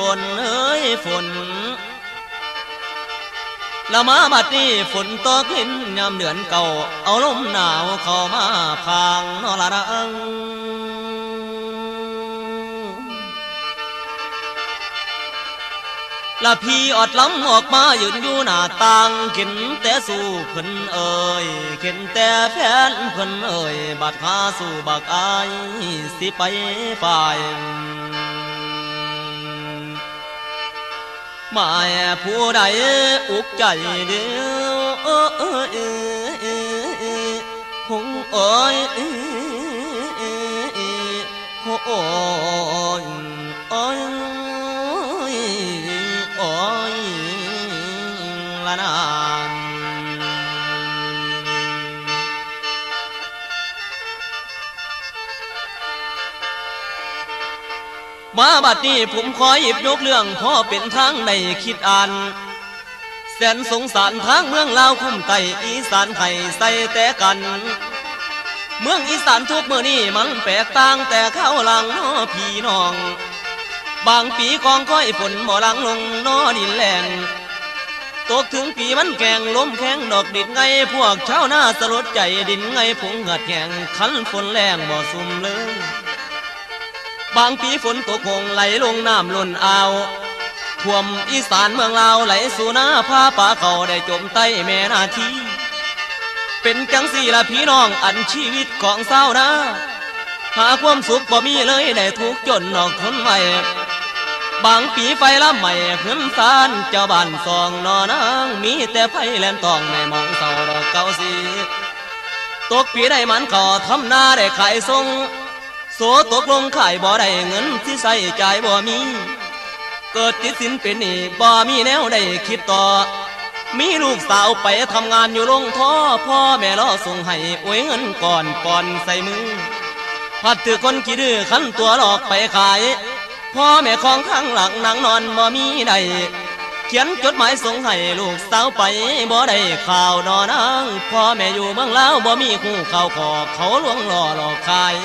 ฝนเอ้ยฝนละมาบัดนี้ฝนตกหินยามเดือนเก่า เอาลมหนาวเข้ามาพางนอละรังละพี่อดล้ำออกมายืนอยู่หน้าต่างเข็นแต่สู่เพิ่นเอ่ยเข็นแต่แฟนเพิ่นเอ่ยบัดหาสู่บักอายสิไปฝ่าย หมายผู้ใดอุกใจเดียวคงเอ้ยโอ้ยโอ้ยโอ้ยละนา มาบัดนี้ผมขอหยิบยกเรื่องพ่อเป็นทางในคิดอ่าน แสนสงสารทางเมืองลาวคุ้มไตอีสานไทยใส่แต่กัน เมืองอีสานทุกเมื่อนี้มันแปลกต่างแต่เข้าหลังน้อพี่น้อง บางปีกองก้อยฝนบ่หลังลงนอดินแหลงตกถึงปีมันแกงล้มแข้งดอกดินไงพวกชาวนาสลดใจดินไงผงหัดแข่งคันฝนแรงบ่ซุ่มเลย บางปีฝนตกคงไหลลงน้ำล้นอ่าวท่วมอีสานเมืองลาวไหลสู่นาพาป่าเขาได้จมใต้แม่นาที เป็นจังสี่ละพี่น้องอันชีวิตของเศร้านาหาความสุขบ่มีเลยได้ทุกจนนอกทนไม่บางปีไฟละใหม่ขึ้นซานเจ้าบ้านสองนอนางมีแต่ไฟแลนตองในมองเศร้าดอกเก้าสีตกปีได้มันก่อทำนาได้ขายทรง โสตกลงขายบ่ได้เงินที่ใส่จ่ายบ่มี เกิดติดสินเป็นหนี้บ่มีแนวได้คิดต่อ มีลูกสาวไปทำงานอยู่โรงท่อพ่อแม่รอส่งให้โอ้ยเงินก่อนก่อนใส่มือ พัดถือคนขี้ดื้อขันตัวหลอกไปขาย พ่อแม่ของข้างหลังนางนอนบ่มีใดเขียนจดหมายส่งให้ลูกสาวไปบ่ได้ข่าวนอนางพ่อแม่อยู่เมืองลาวบ่มีคู่ข่าวขอเขาลวงหล่อหลอกขาย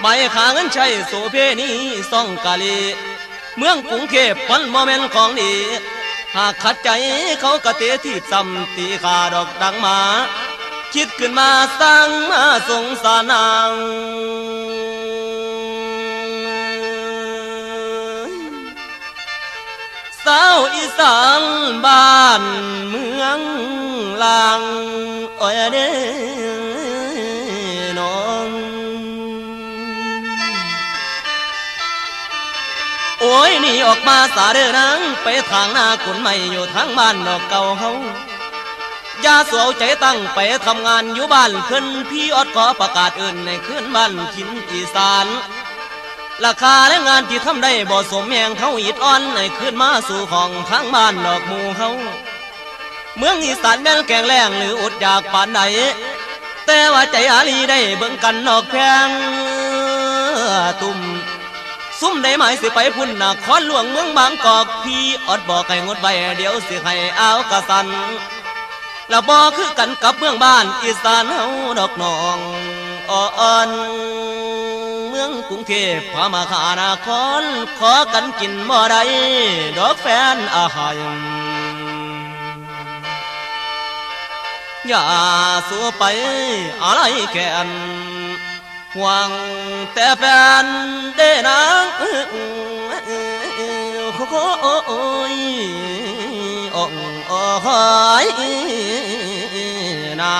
ใบขาเงินใช้โสเพณีซ่องกาลี เมืองกรุงเทพมันบ่แม่นของดีหากขัดใจเขากะเตะที่ซ้ำตีขาดอกดังมา คิดขึ้นมาสร้างมาสงสารนางสาวอีสานบ้านเมืองลางอ้ยเด้ นี่ออกมาสาเด้อนังไปทางหน้ากุนไม่อยู่ทางบ้านดอกเก่าเฮาอย่าสวใจตั้งไปทำงานอยู่บ้านขึ้นพี่อดขอประกาศอื่นในขึ้นบ้านทินอีสานราคาและงานที่ทำได้บ่สมแยงเขาอิดอ่อนในขึ้นมาสู่ของทางบ้านดอกหมู่เขาเมืองอีสานแม่นแกงแรงหรืออดอยากปานใดแต่ว่าใจอาลีได้เบิ่งกันนอกแพงตุ่ม ได้หมายสิไปพุ่นนครหลวงเมืองบางกอกพี่อดบอกให้งดไว้เดี๋ยวสิให้เอากระสันแล้วบอคือกันกับเมืองบ้านอีสานเฮาดอกนองอ่อนเมืองกรุงเทพพามาขานาครขอกันกินบ่ได้ดอกแฟนอาหารอย่าสัวไปอะไรแก่น หวังแต่แฟนได้นางโอ้ยอ่องอ้อยนา